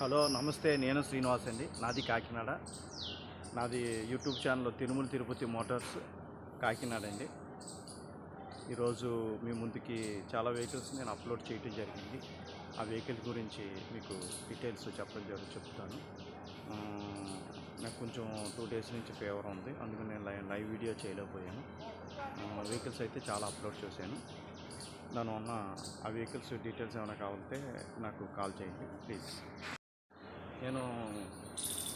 Hello నమస్తే నేను శ్రీనివాస్ అండి. నాది కాకినాడ. నాది YouTube channel Tirumala Tirupati motors Kakinada అండి. ఈరోజు మీ ముందుకి చాలా వెహికల్స్ నేను అప్లోడ్ చేయడం జరిగింది. ఆ వెహికల్ గురించి మీకు డీటెయిల్స్ చెప్పడం జరుగు చెప్తాను. నాకు కొంచెం టూ డేస్ నుంచి ఫేవర్ ఉంది. అందుకని నేను లైవ్ లైవ్ వీడియో చేయలేకపోయాను. వెహికల్స్ అయితే చాలా అప్లోడ్ చేశాను. దానివల్ల ఆ వెహికల్స్ డీటెయిల్స్ ఏమైనా కావాలంటే నాకు కాల్ చేయండి ప్లీజ్. నేను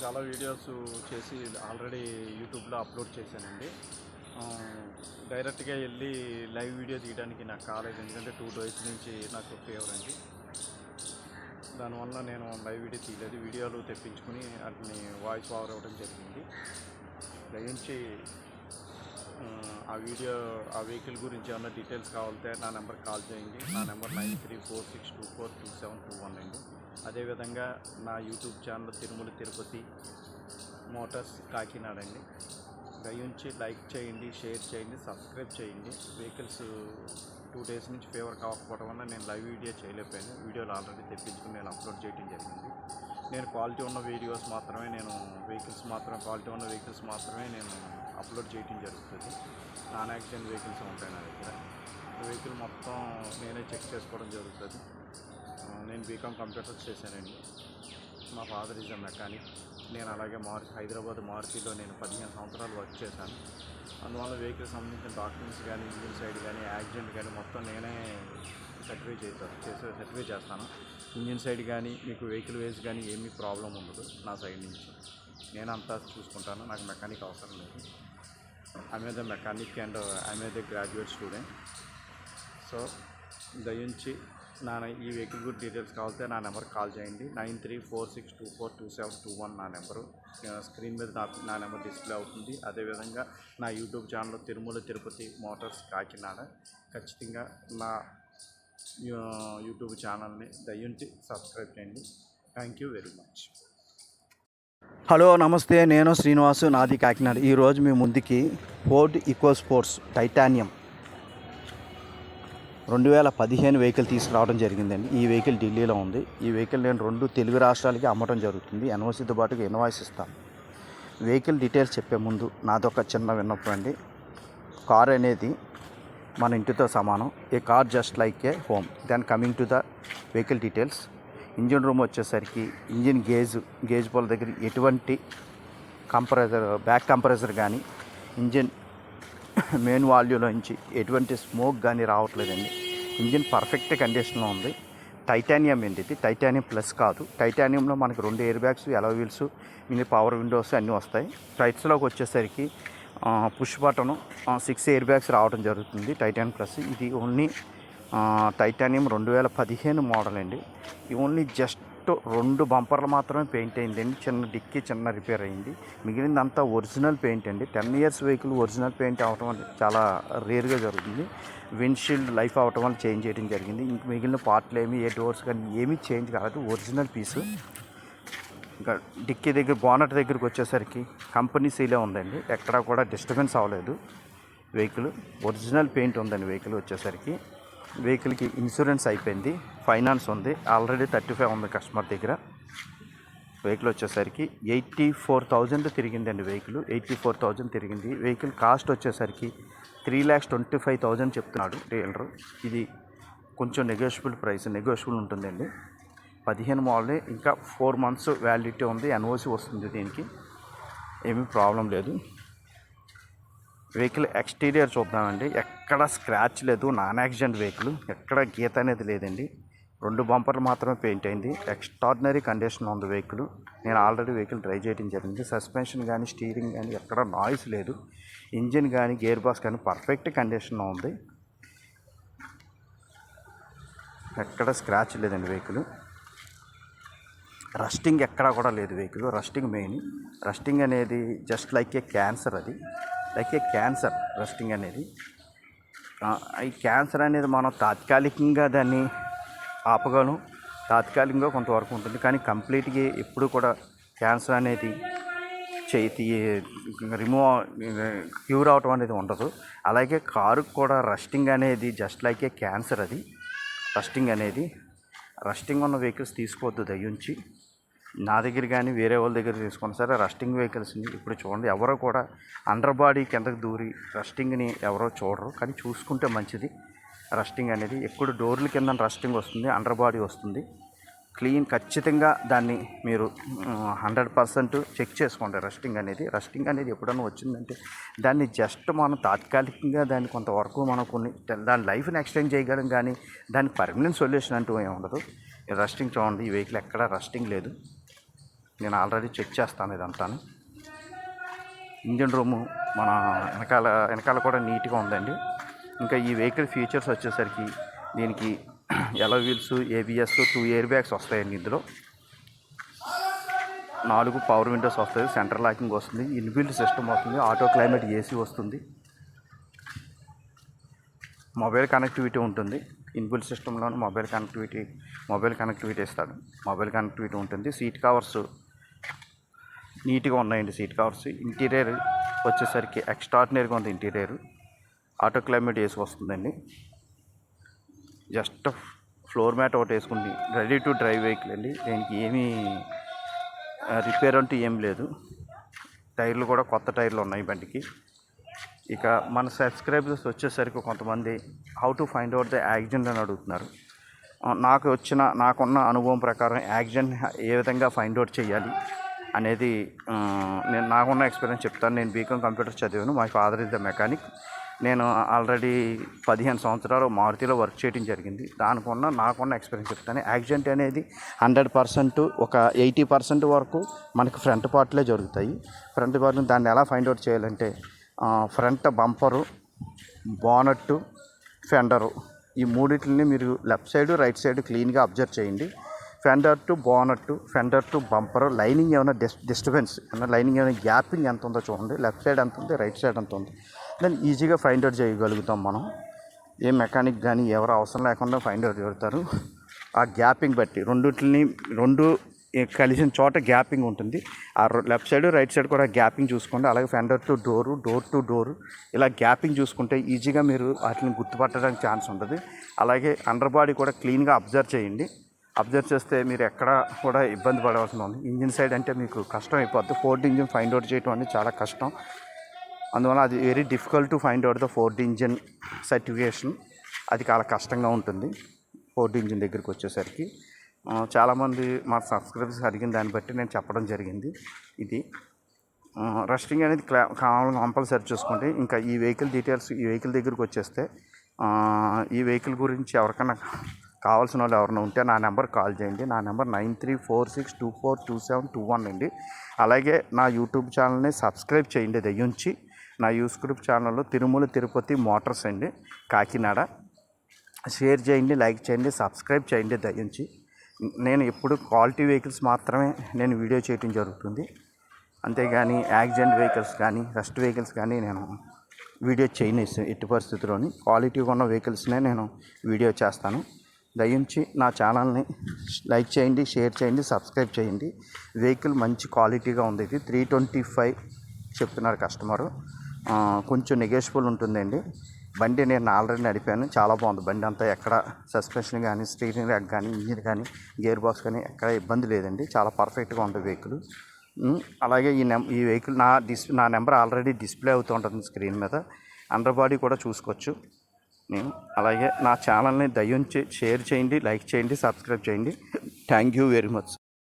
చాలా వీడియోస్ చేసి ఆల్రెడీ యూట్యూబ్లో అప్లోడ్ చేశానండి. డైరెక్ట్గా వెళ్ళి లైవ్ వీడియో తీయడానికి నాకు కాలేదు. ఎందుకంటే టూ డేస్ నుంచి నాకు ఫేవర్ అండి. దానివల్ల నేను లైవ్ వీడియో తీయలేదు. వీడియోలు తెప్పించుకుని వాటిని వాయిస్ ఓవర్ ఇవ్వడం జరిగింది. దయించి ఆ, ఆ వీడియో ఆ వెహికల్ గురించి ఏమైనా డీటెయిల్స్ కావాలంటే నా నెంబర్ కాల్ చేయండి. నా number nine three four six two four two seven two one అండి. అదేవిధంగా నా YouTube channel Tirumala Tirupati motors Kakinada అండి దయించి లైక్ చేయండి షేర్ చేయండి సబ్స్క్రైబ్ చేయండి. వెహికల్స్ టూ డేస్ నుంచి ఫేవర్ కాకపోవడం వల్ల నేను లైవ్ వీడియో చేయలేకపోయాను. వీడియోలు ఆల్రెడీ తెప్పించుకుని నేను అప్లోడ్ చేయడం జరిగింది. నేను క్వాలిటీ ఉన్న వీడియోస్ మాత్రమే నేను వెహికల్స్ మాత్రం క్వాలిటీ ఉన్న వెహికల్స్ మాత్రమే నేను అప్లోడ్ చేయడం జరుగుతుంది. నాన్ యాక్సిడెంట్ వెహికల్స్ ఉంటాయి నా దగ్గర. వెహికల్ మొత్తం నేనే చెక్ చేసుకోవడం జరుగుతుంది. నేను బీకామ్ కంప్యూటర్స్ చేశానండి. మా ఫాదర్ ఈజ్ అ మెకానిక్ నేను అలాగే మారు హైదరాబాద్ మారుతిలో నేను పదిహేను సంవత్సరాలు వర్క్ చేశాను. అందువల్ల వెహికల్ సంబంధించిన డాక్యుమెంట్స్ కానీ ఇంజిన్ సైడ్ కానీ యాక్సిడెంట్ కానీ మొత్తం నేనే సర్టిఫై చేస్తాను చేసే సర్టిఫై చేస్తాను. ఇంజిన్ సైడ్ కానీ మీకు వెహికల్ వేస్ కానీ ఏమీ ప్రాబ్లం ఉండదు నా సైడ్ నుంచి. నేను అంతా చూసుకుంటాను నాకు మెకానిక్ అవసరం లేదు. I'm the mechanic and I'm the graduate student so దయించి నా ఈ వెహికల్ గురించి డీటెయిల్స్ కావాలంటే నా నెంబర్ కాల్ చేయండి. Nine three four six two four two seven two one నా నెంబరు. స్క్రీన్ మీద నా నా నెంబర్ డిస్ప్లే అవుతుంది. అదేవిధంగా నా YouTube channel Tirumala Tirupati motors Kakinada ఖచ్చితంగా నా యూట్యూబ్ ఛానల్ని దయ్యుంచి సబ్స్క్రైబ్ చేయండి. Thank you very much. Hello నమస్తే. నేను శ్రీనివాసు నాది కాకినాడ. ఈరోజు మీ ముందుకి ఫోర్డ్ ఈకో స్పోర్ట్స్ టైటానియం. రెండు వేల పదిహేను వెహికల్ తీసుకురావడం జరిగిందండి. ఈ వెహికల్ ఢిల్లీలో ఉంది. ఈ వెహికల్ నేను రెండు తెలుగు రాష్ట్రాలకి అమ్మటం జరుగుతుంది. ఎన్ఓసీతో పాటుగా ఇన్వాయిస్ ఇస్తాను వెహికల్ డీటెయిల్స్ చెప్పే ముందు నాదొక చిన్న విన్నపం అండి. కార్ అనేది మన ఇంటితో సమానం. A car just like a home. Then coming to the vehicle details. Engine room వచ్చేసరికి ఇంజిన్ గేజ్ గేజ్ పోల దగ్గర ఎటువంటి కంప్రెసర్ బ్యాక్ కంప్రెసర్ కానీ ఇంజిన్ మెయిన్ వాల్యూలో నుంచి ఎటువంటి స్మోక్ కానీ రావట్లేదండి. ఇంజిన్ పర్ఫెక్ట్ కండిషన్లో ఉంది. టైటానియం ఏంటి ఇది? టైటానియం ప్లస్ కాదు. టైటానియంలో మనకి రెండు air bags alloy wheels mini power windows అన్నీ వస్తాయి. టైట్స్లోకి వచ్చేసరికి push button six air bags రావడం జరుగుతుంది. టైటాన్ ప్లస్ ఇది ఓన్లీ టైటానియం రెండు వేల పదిహేను మోడల్ అండి. ఇది ఓన్లీ జస్ట్ రెండు బంపర్లు మాత్రమే పెయింట్ అయిందండి. చిన్న డిక్కీ చిన్న రిపేర్ అయింది. మిగిలిందంతా ఒరిజినల్ పెయింట్ అండి. Ten years vehicle original paint అవటం వల్ల చాలా రేర్గా జరుగుతుంది. విండ్షీల్డ్ లైఫ్ అవటం వల్ల చేంజ్ చేయడం జరిగింది. ఇంక మిగిలిన పార్ట్లు ఏమి ఏ డోర్స్ కానీ ఏమీ చేంజ్ కాదు ఒరిజినల్ పీసు. ఇంకా డిక్కీ దగ్గర బోనట్ దగ్గరికి వచ్చేసరికి కంపెనీ సీలే ఉందండి. ఎక్కడా కూడా డిస్టర్బెన్స్ అవ్వలేదు వెహికల్. ఒరిజినల్ పెయింట్ ఉందండి వెహికల్ వచ్చేసరికి. వెహికల్కి ఇన్సూరెన్స్ అయిపోయింది. ఫైనాన్స్ ఉంది. ఆల్రెడీ థర్టీ ఫైవ్ ఉంది కస్టమర్ దగ్గర. వెహికల్ వచ్చేసరికి ఎయిటీ ఫోర్ థౌజండ్ తిరిగిందండి వెహికల్ ఎయిటీ ఫోర్ థౌజండ్ తిరిగింది. వెహికల్ కాస్ట్ వచ్చేసరికి three lakhs twenty five thousand చెప్తున్నాడు డీలర్ ఇది కొంచెం నెగోషియబుల్ ప్రైస్ నెగోషియబుల్ ఉంటుందండి. పదిహేను మోడల్ ఇంకా ఫోర్ మంత్స్ వ్యాలిడిటీ ఉంది. ఎన్ఓసి వస్తుంది దీనికి. ఏమీ ప్రాబ్లం లేదు. వెహికల్ ఎక్స్టీరియర్ చూద్దామండి. ఎక్కడ స్క్రాచ్ లేదు. నాన్ యాక్సిడెంట్ వెహికల్ ఎక్కడ గీత అనేది లేదండి. రెండు బంపర్లు మాత్రమే పెయింట్ అయింది. ఎక్స్ట్రాడినరీ కండిషన్ ఉంది వెహికల్. నేను ఆల్రెడీ వెహికల్ డ్రైవ్ చేయడం జరిగింది. సస్పెన్షన్ కానీ స్టీరింగ్ కానీ ఎక్కడ నాయిస్ లేదు. ఇంజిన్ కానీ గేర్ బాక్స్ కానీ పర్ఫెక్ట్ కండిషన్లో ఉంది. ఎక్కడ స్క్రాచ్ లేదండి వెహికల్. రస్టింగ్ ఎక్కడా కూడా లేదు వెహికల్. Rusting main. రస్టింగ్ అనేది జస్ట్ లైక్ ఏ క్యాన్సర్ అది. లైక్ ఏ క్యాన్సర్ రస్టింగ్ అనేది. ఈ క్యాన్సర్ అనేది మనం తాత్కాలికంగా దాన్ని ఆపగలం తాత్కాలికంగా కొంతవరకు ఉంటుంది. కానీ కంప్లీట్గా ఎప్పుడు కూడా క్యాన్సర్ అనేది చేతి రిమూవ్ క్యూర్ అవటం అనేది ఉండదు. అలాగే కారుకు కూడా రస్టింగ్ అనేది జస్ట్ లైక్ ఏ క్యాన్సర్ అది. రస్టింగ్ అనేది రస్టింగ్ ఉన్న వెహికల్స్ తీసుకోవద్దు దయ్యుంచి. నా దగ్గర కానీ వేరే వాళ్ళ దగ్గర తీసుకున్న సరే రస్టింగ్ వెహికల్స్ని ఇప్పుడు చూడండి ఎవరో కూడా అండర్ బాడీ కిందకు దూరి రస్టింగ్ని ఎవరో చూడరు. కానీ చూసుకుంటే మంచిది. రస్టింగ్ అనేది ఎప్పుడు డోర్ల కింద రస్టింగ్ వస్తుంది అండర్ బాడీ వస్తుంది. క్లీన్ ఖచ్చితంగా దాన్ని మీరు హండ్రెడ్ పర్సెంట్ చెక్ చేసుకోండి. రస్టింగ్ అనేది రస్టింగ్ అనేది ఎప్పుడైనా వచ్చిందంటే దాన్ని జస్ట్ మనం తాత్కాలికంగా దాన్ని కొంతవరకు మనం కొన్ని దాని లైఫ్ని ఎక్స్టెండ్ చేయగలం కానీ దానికి పర్మనెంట్ సొల్యూషన్ అంటూ ఏమి ఉండదు. రస్టింగ్ చూడండి ఈ వెహికల్ ఎక్కడ రస్టింగ్ లేదు. నేను ఆల్రెడీ చెక్ చేస్తాను ఇదంతాను. ఇంజిన్ రూము మన వెనకాల వెనకాల కూడా నీట్గా ఉందండి. ఇంకా ఈ వెహికల్ ఫీచర్స్ వచ్చేసరికి దీనికి alloy wheels ABS two air bags వస్తాయండి ఇందులో. నాలుగు పవర్ విండోస్ వస్తుంది సెంటర్ లాకింగ్ వస్తుంది. ఇన్బిల్ట్ సిస్టమ్ వస్తుంది. ఆటో క్లైమేట్ ఏసీ వస్తుంది. మొబైల్ కనెక్టివిటీ ఉంటుంది. ఇన్బిల్ట్ సిస్టంలోనే మొబైల్ కనెక్టివిటీ మొబైల్ కనెక్టివిటీ ఇస్తాడు మొబైల్ కనెక్టివిటీ ఉంటుంది. సీట్ కవర్స్ నీట్గా ఉన్నాయండి సీట్ కవర్స్ ఇంటీరియర్ వచ్చేసరికి ఎక్స్ట్రాడినరీగా ఉంది ఇంటీరియర్ ఆటో క్లైమేట్ వేసి వస్తుందండి జస్ట్ ఫ్లోర్ మ్యాట్ ఒకటి వేసుకుంది రెడీ టు డ్రైవ్ వెహికల్ అండి. దీనికి ఏమీ రిపేర్ అంటూ ఏం లేదు. టైర్లు కూడా కొత్త టైర్లు ఉన్నాయి బండికి. ఇక మన సబ్స్క్రైబర్స్ వచ్చేసరికి కొంతమంది how to find out the accident అని అడుగుతున్నారు. నాకు వచ్చిన నాకున్న అనుభవం ప్రకారం యాక్సిడెంట్ ఏ విధంగా ఫైండ్ అవుట్ చేయాలి అనేది నేను నాకున్న ఎక్స్పీరియన్స్ చెప్తాను. నేను బీకామ్ కంప్యూటర్ చదివాను. My father is the mechanic. నేను ఆల్రెడీ పదిహేను సంవత్సరాలు మారుతిలో వర్క్ చేయడం జరిగింది. దానికున్న నాకున్న ఎక్స్పీరియన్స్ చెప్తాను. యాక్సిడెంట్ అనేది హండ్రెడ్ పర్సెంట్ ఒక ఎయిటీ పర్సెంట్ వరకు మనకి ఫ్రంట్ పార్ట్లే జరుగుతాయి. ఫ్రంట్ పార్ట్ దాన్ని ఎలా ఫైండ్ అవుట్ చేయాలంటే ఫ్రంట్ బంపరు బోనట్టు ఫెండరు ఈ మూడింటిని మీరు లెఫ్ట్ సైడ్ రైట్ సైడ్ క్లీన్గా అబ్జర్వ్ చేయండి. Fender to bonnet fender to bumper lining ఏమైనా డిస్ డిస్టర్బెన్స్ ఏమైనా లైనింగ్ ఏమైనా గ్యాపింగ్ ఎంత ఉందో చూడండి. లెఫ్ట్ సైడ్ ఎంత ఉంది? రైట్ సైడ్ ఎంత ఉంది? దాన్ని ఈజీగా ఫైండ్ అవుట్ చేయగలుగుతాం మనం. ఏ మెకానిక్ కానీ ఎవరు అవసరం లేకుండా ఫైండ్ అవుట్ చేస్తారు. ఆ గ్యాపింగ్ బట్టి రెండుటిని రెండు కలిసిన చోట గ్యాపింగ్ ఉంటుంది. ఆ లెఫ్ట్ సైడ్ రైట్ సైడ్ కూడా గ్యాపింగ్ చూసుకోండి. అలాగే fender to door door to door ఇలా గ్యాపింగ్ చూసుకుంటే ఈజీగా మీరు వాటిని గుర్తుపట్టడానికి ఛాన్స్ ఉంటుంది. అలాగే అండర్ బాడీ కూడా క్లీన్గా అబ్జర్వ్ చేయండి. అబ్జర్వ్ చేస్తే మీరు ఎక్కడ కూడా ఇబ్బంది పడవలసిన ఉంది ఇంజిన్ సైడ్ అంటే మీకు కష్టం అయిపోద్ది. ఫోర్డ్ ఇంజిన్ ఫైండ్ అవుట్ చేయడం అనేది చాలా కష్టం. అందువల్ల అది very difficult to find out the Ford engine certification అది చాలా కష్టంగా ఉంటుంది. ఫోర్డ్ ఇంజిన్ దగ్గరికి వచ్చేసరికి. చాలామంది మా సబ్స్క్రైబర్స్ అడిగిన దాన్ని బట్టి నేను చెప్పడం జరిగింది. ఇది. రెస్టింగ్ అనేది క్లా కావాలని కంపల్సరీ చూసుకోండి. ఇంకా ఈ వెహికల్ డీటెయిల్స్ ఈ వెహికల్ దగ్గరికి వచ్చేస్తే ఈ వెహికల్ గురించి ఎవరికైనా కావాల్సిన వాళ్ళు ఎవరైనా ఉంటే నా నెంబర్ కాల్ చేయండి. నా number nine three four six two four two seven two one అండి. అలాగే నా యూట్యూబ్ ఛానల్ని సబ్స్క్రైబ్ చేయండి. దయ్యుంచి నా యూస్ గ్రూప్ ఛానల్లో తిరుమల తిరుపతి మోటార్స్ అండి కాకినాడ. షేర్ చేయండి లైక్ చేయండి సబ్స్క్రైబ్ చేయండి దయించి నేను ఎప్పుడు క్వాలిటీ వెహికల్స్ మాత్రమే నేను వీడియో చేయటం జరుగుతుంది. అంతేగాని యాక్సిడెంట్ వెహికల్స్ కానీ రెస్ట్ వెహికల్స్ కానీ నేను వీడియో చేయను ఎట్టి పరిస్థితుల్లోని. క్వాలిటీగా ఉన్న వెహికల్స్నే నేను వీడియో చేస్తాను. దయించి నా ఛానల్ని లైక్ చేయండి షేర్ చేయండి సబ్స్క్రైబ్ చేయండి. వెహికల్ మంచి క్వాలిటీగా ఉంది. ఇది త్రీ ట్వంటీ ఫైవ్ చెప్తున్నారు కస్టమరు. కొంచెం నెగోషియబుల్ ఉంటుందండి. బండి నేను ఆల్రెడీ నడిపాను. చాలా బాగుంది. బండి అంతా ఎక్కడ సస్పెన్షన్ కానీ స్టీరింగ్ ర్యాక్ కానీ ఇంజిన్ కానీ గేర్ బాక్స్ కానీ ఎక్కడ ఇబ్బంది లేదండి. చాలా పర్ఫెక్ట్గా ఉంటుంది వెహికల్ అలాగే ఈ నెం ఈ వెహికల్ నా డిస్ నా నెంబర్ ఆల్రెడీ డిస్ప్లే అవుతూ ఉంటుంది స్క్రీన్ మీద. అండర్ బాడీ కూడా చూసుకోవచ్చు. నేను అలాగే నా ఛానల్ని దయించి షేర్ చేయండి లైక్ చేయండి సబ్స్క్రైబ్ చేయండి. Thank you very much